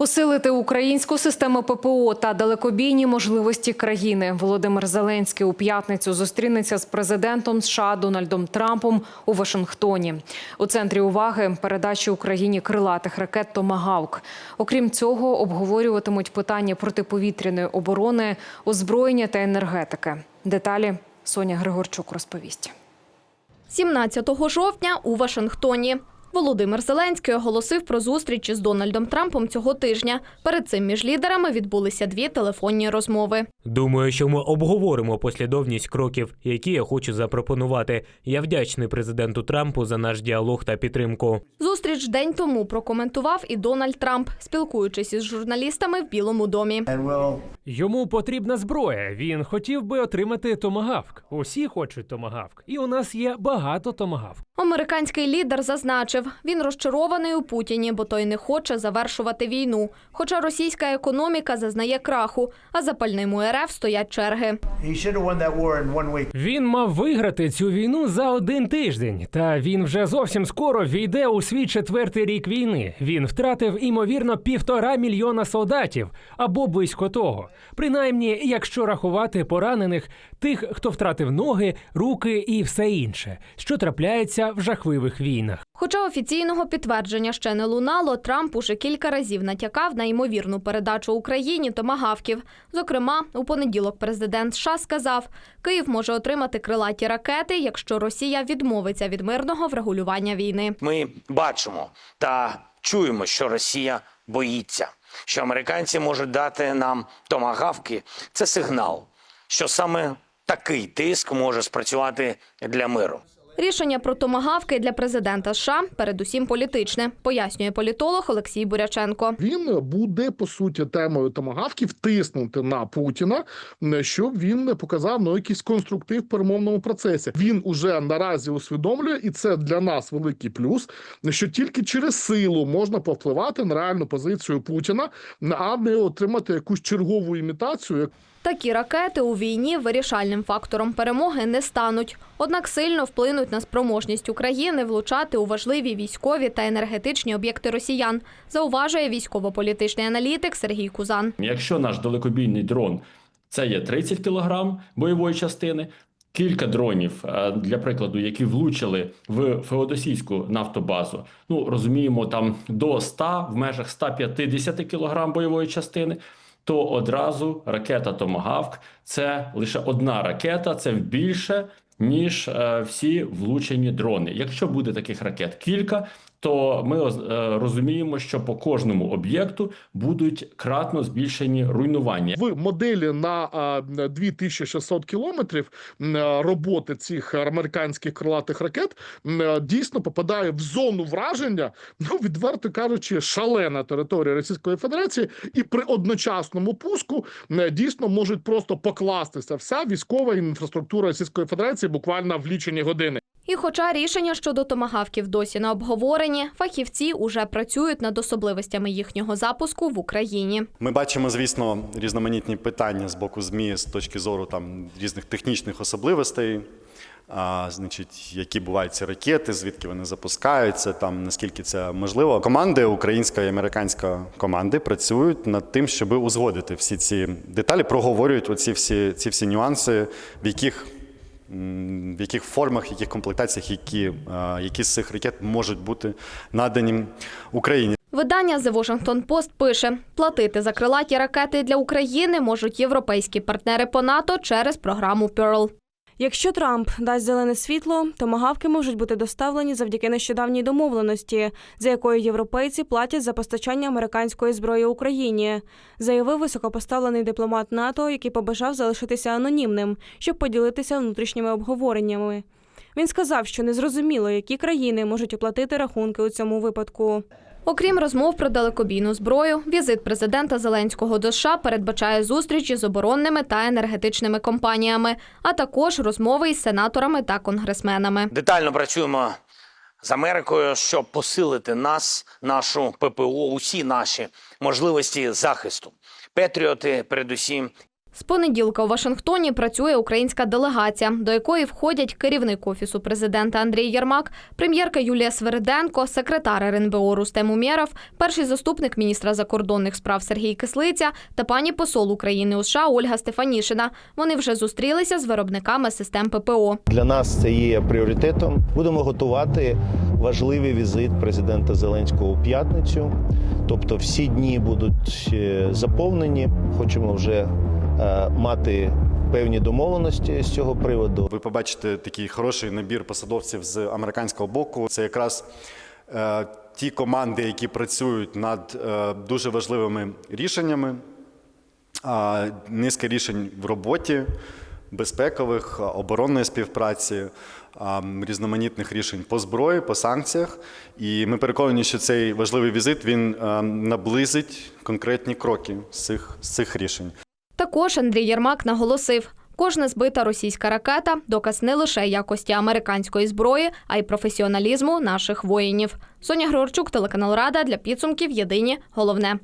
Посилити українську систему ППО та далекобійні можливості країни. Володимир Зеленський у п'ятницю зустрінеться з президентом США Дональдом Трампом у Вашингтоні. У центрі уваги передачі Україні крилатих ракет Томагавк. Окрім цього, обговорюватимуть питання протиповітряної оборони, озброєння та енергетики. Деталі Соня Григорчук розповість. 17 жовтня у Вашингтоні. Володимир Зеленський оголосив про зустріч із Дональдом Трампом цього тижня. Перед цим між лідерами відбулися дві телефонні розмови. Думаю, що ми обговоримо послідовність кроків, які я хочу запропонувати. Я вдячний президенту Трампу за наш діалог та підтримку. Зустріч день тому прокоментував і Дональд Трамп, спілкуючись із журналістами в Білому домі. Йому потрібна зброя. Він хотів би отримати томагавк. Усі хочуть томагавк, і у нас є багато томагавк. Американський лідер зазначив, він розчарований у Путіні, бо той не хоче завершувати війну. Хоча російська економіка зазнає краху, а запальним у РФ стоять черги. Він мав виграти цю війну за один тиждень, та він вже зовсім скоро війде у свій четвертий рік війни. Він втратив імовірно півтора мільйона солдатів або близько того. Принаймні, якщо рахувати поранених, тих, хто втратив ноги, руки і все інше, що трапляється в жахливих війнах. Хоча офіційного підтвердження ще не лунало, Трамп уже кілька разів натякав на ймовірну передачу Україні томагавків. Зокрема, у понеділок президент США сказав, Київ може отримати крилаті ракети, якщо Росія відмовиться від мирного врегулювання війни. Ми бачимо та чуємо, що Росія боїться, що американці можуть дати нам томагавки. Це сигнал, що саме такий тиск може спрацювати для миру. Рішення про томагавки для президента США передусім політичне, пояснює політолог Олексій Буряченко. Він буде по суті темою томагавків тиснути на Путіна, щоб він показав ну, якийсь конструктив в перемовному процесі. Він уже наразі усвідомлює, і це для нас великий плюс, що тільки через силу можна повпливати на реальну позицію Путіна, а не отримати якусь чергову імітацію, Такі ракети у війні вирішальним фактором перемоги не стануть, однак сильно вплинуть на спроможність України влучати у важливі військові та енергетичні об'єкти росіян, зауважує військово-політичний аналітик Сергій Кузан. Якщо наш далекобійний дрон це є 30 кг бойової частини, кілька дронів, е, для прикладу, які влучили в Феодосійську нафтобазу, ну розуміємо, там до 100, в межах 150 кг бойової частини. То одразу ракета Томагавк це лише одна ракета, це більше ніж е, всі влучені дрони. Якщо буде таких ракет кілька, то ми е, розуміємо, що по кожному об'єкту будуть кратно збільшені руйнування. в моделі на а, 2600 кілометрів роботи цих американських крилатих ракет дійсно попадає в зону враження, ну відверто кажучи, шалена територія Російської Федерації, і при одночасному пуску дійсно можуть просто покластися вся військова інфраструктура Російської Федерації буквально в лічені години. І хоча рішення щодо томагавків досі на обговоренні, фахівці уже працюють над особливостями їхнього запуску в Україні. Ми бачимо, звісно, різноманітні питання з боку ЗМІ з точки зору там різних технічних особливостей. А, значить, які бувають ці ракети, звідки вони запускаються, там наскільки це можливо. Команди, українська і американська команди, працюють над тим, щоб узгодити всі ці деталі, проговорюють оці всі ці всі нюанси, в яких в яких формах, в яких комплектаціях, які, які з цих ракет можуть бути надані Україні. Видання The Washington Post пише: платити за крилаті ракети для України можуть європейські партнери по НАТО через програму Pearl. Якщо Трамп дасть зелене світло, томагавки можуть бути доставлені завдяки нещодавній домовленості, за якою європейці платять за постачання американської зброї Україні, заявив високопоставлений дипломат НАТО, який побажав залишитися анонімним, щоб поділитися внутрішніми обговореннями. Він сказав, що незрозуміло, які країни можуть оплатити рахунки у цьому випадку. Окрім розмов про далекобійну зброю, візит президента Зеленського до США передбачає зустрічі з оборонними та енергетичними компаніями, а також розмови із сенаторами та конгресменами. Детально працюємо з Америкою, щоб посилити нас, нашу ППО, усі наші можливості захисту. Петріоти, передусім, З понеділка у Вашингтоні працює українська делегація, до якої входять керівник офісу президента Андрій Єрмак, прем'єрка Юлія Свериденко, секретар РНБО Рустем Умєров, перший заступник міністра закордонних справ Сергій Кислиця та пані посол України у США Ольга Стефанішина. Вони вже зустрілися з виробниками систем ППО. Для нас це є пріоритетом. Будемо готувати важливий візит президента Зеленського у п'ятницю. Тобто всі дні будуть е, заповнені. Хочемо вже мати певні домовленості з цього приводу. Ви побачите такий хороший набір посадовців з американського боку. Це якраз е, ті команди, які працюють над е, дуже важливими рішеннями, низка рішень в роботі, безпекових, оборонної співпраці, різноманітних рішень по зброї, по санкціях. І ми переконані, що цей важливий візит він е, наблизить конкретні кроки з цих, з цих рішень. Також Андрій Єрмак наголосив. Кожна збита російська ракета доказ не лише якості американської зброї, а й професіоналізму наших воїнів. Соня Григорчук, телеканал Рада для підсумків. Єдині головне.